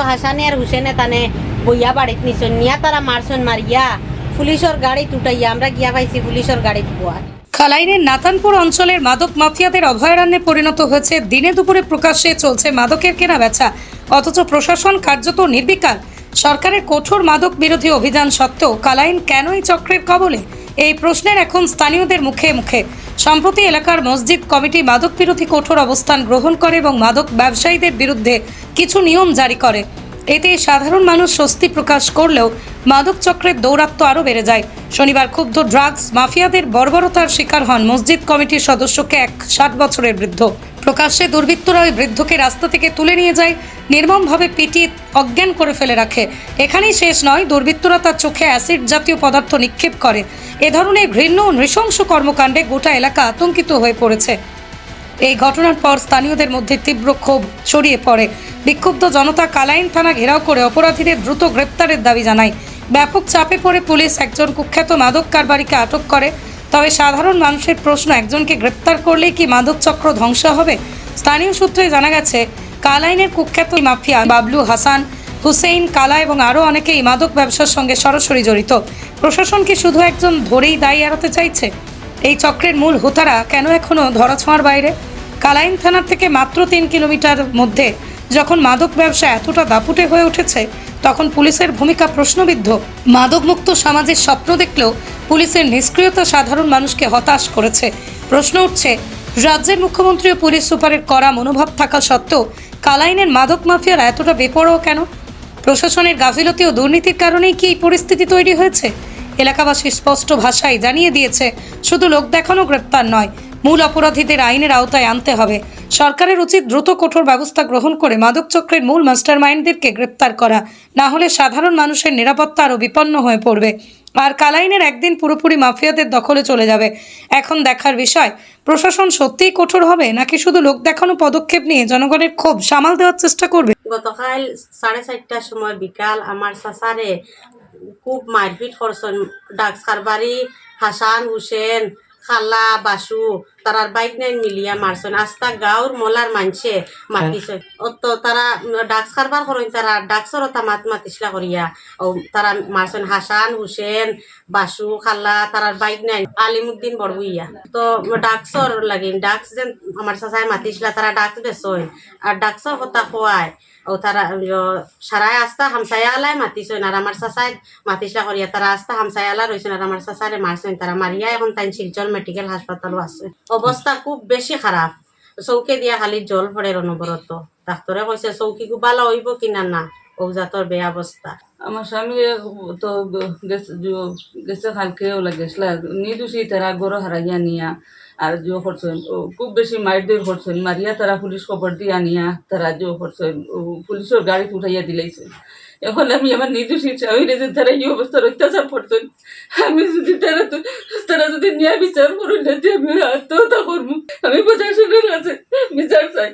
তো হাসানে আর হুসেনে তানে বইয়া বাড়িত নিছন। নিয়া তারা মারছন মারিয়া। পুলিশের গাড়ি উঠাইয়া আমরা গিয়া পাইছি পুলিশের গাড়ি বুয়া খালাইনের নাতানপুর অঞ্চলের মাদক মাফিয়াদের অভয়ারণ্যে পরিণত হয়েছে। দিনে দুপুরে প্রকাশ্যে চলছে মাদকের কেনা বেচা অথচ প্রশাসন কার্যত নির্বিকার। সরকারের কঠোর মাদক বিরোধী অভিযান সত্ত্বেও কালাইন কেন এই চক্রের কবলে? এই প্রশ্নের এখন স্থানীয়দের মুখে মুখে। সম্প্রতি এলাকার মসজিদ কমিটি মাদক বিরোধী কঠোর অবস্থান গ্রহণ করে এবং মাদক ব্যবসায়ীদের বিরুদ্ধে কিছু নিয়ম জারি করে। এতে সাধারণ মানুষ স্বস্তি প্রকাশ করলেও মাদক চক্রের দৌরাত্ম্য আরও বেড়ে যায়। শনিবার ক্ষুব্ধ ড্রাগস মাফিয়াদের বর্বরতার শিকার হন মসজিদ কমিটির সদস্যকে এক ষাট বছরের বৃদ্ধ। প্রকাশ্যে দুর্বৃত্তরা ওই বৃদ্ধকে রাস্তা থেকে তুলে নিয়ে যায়, নির্মমভাবে পিটিয়ে অজ্ঞান করে ফেলে রাখে। এখানেই শেষ নয়, দুর্বৃত্তরা তার চোখে অ্যাসিড জাতীয় পদার্থ নিক্ষেপ করে। এ ধরনের ঘৃণ্য ও নৃশংস কর্মকাণ্ডে গোটা এলাকা আতঙ্কিত হয়ে পড়েছে। এই ঘটনার পর স্থানীয়দের মধ্যে তীব্র ক্ষোভ ছড়িয়ে পড়ে। বিক্ষুব্ধ জনতা কালাইন থানা ঘেরাও করে অপরাধীদের দ্রুত গ্রেপ্তারের দাবি জানায়। ব্যাপক চাপে পড়ে পুলিশ একজন কুখ্যাত মাদক কারবারিকে আটক করে। তবে সাধারণ মানুষের প্রশ্ন, একজনকে গ্রেপ্তার করলেই কি মাদক চক্র ধ্বংস হবে? স্থানীয় সূত্রে জানা গেছে কালাইনের কুখ্যাত মাফিয়া বাবলু হাসান, হুসেইন, কালা এবং আরও অনেকেই মাদক ব্যবসার সঙ্গে সরাসরি জড়িত। প্রশাসন কি শুধু একজন ধরেই দায়ী এড়াতে চাইছে? এই চক্রের মূল হোতারা কেন এখনও ধরাছোঁয়ার বাইরে? কালাইন থানার থেকে মাত্র তিন কিলোমিটার মধ্যে যখন মাদক ব্যবসা এতটা দাপুটে হয়ে উঠেছে, তখন পুলিশের ভূমিকা প্রশ্নবিদ্ধ। মাদকমুক্ত সমাজের স্বপ্ন দেখলেও পুলিশের নিষ্ক্রিয়তা সাধারণ মানুষকে হতাশ করেছে। প্রশ্ন উঠছে, রাজ্যের মুখ্যমন্ত্রী ও পুলিশ সুপারের কড়া মনোভাব থাকা সত্ত্বেও কালাইনের মাদক মাফিয়ারা এতটা বেপরোয়া কেন? প্রশাসনের গাফিলতি ও দুর্নীতির কারণেই কি এই পরিস্থিতি তৈরি হয়েছে? এলাকাবাসী স্পষ্ট ভাষায় জানিয়ে দিয়েছে, শুধু লোক দেখানো গ্রেপ্তার নয়, মূল অপরাধীদের আইনের আওতায় আনতে হবে। সরকারের উচিত দ্রুত কঠোর ব্যবস্থা গ্রহণ করে মাদক চক্রের মূল মাস্টারমাইন্ডদেরকে গ্রেপ্তার করা, না হলে সাধারণ মানুষের নিরাপত্তা আরও বিপন্ন হয়ে পড়বে। আর কালাইনের একদিন পুরোপুরি মাফিয়াদের দখলে চলে যাবে। এখন দেখার বিষয়, প্রশাসন সত্যিই কঠোর হবে নাকি শুধু লোক দেখানো পদক্ষেপ নিয়ে জনগণের ক্ষোভ সামাল দেওয়ার চেষ্টা করবে? গতকাল সাড়ে চারটার সময় বিকাল আমার সাসারে খুব মারপিট করছেন। ডাক্তার বাড়ি হাসান, হুসেন খালা বাসু তারার বাইক নাই মিলিয়া মারছেন। আস্তা গাঁওর মলার মানছে, মাতিছে। অত তারা ডাক্স কারবার করেন, তারা ডাক্সর তা মাত মাতিসলা করিয়া। ও তারা মারছেন হাসান, হুসেন, বাসু খালা তারার বাইক নাই আলিমুদ্দিন বড়বুইয়া। তো ডাক্সর লাগিন ডাক্স যেন আমার চাচাই মাতিসলা তারা ডাক্স বেচন আর ডাক্সর কথা খোয়ায় ও তারা সারাই আস্তা হামসায়ালাই মাতিছেন। আর আমার চাচাই মাতিসলা করিয়া, তারা আস্তা হামসায়ালা রয়েছেন আর আমার চাচারে মারছেন, তারা মারিয়া এখন তাই শিলচর মেডিকেল হাসপাতালও আছে। অবস্থা খুব বেশি খারাপ। চৌকে দিয়া খালি জল পড়ে অনবরত ডাক্তরে কইছে চৌকি ভালো হইব কিনা না ঔজাতর বেয়া অবস্থা আমার স্বামী তো গেছে जो- গেছে কালকে ওলা গেছলা নিদুষি তারা গরো হারাইয়া নিয়া আর জো করছেন খুব বেশি মাইর দৌড় করছেন মারিয়া তারা পুলিশ খবর দিয়া নিয়া তারা জো করছেন পুলিশের গাড়িতে উঠাইয়া দিলাইছে। এখন আমি আমার নিদুষী চাইলে যে তারা এই অবস্থার অত্যাচার করছেন আমি যদি তারা তারা যদি নিয়ে বিচার করুন না যে আমি আত্মহত্যা করব আমি প্রশাসনের কাছে বিচার চাই।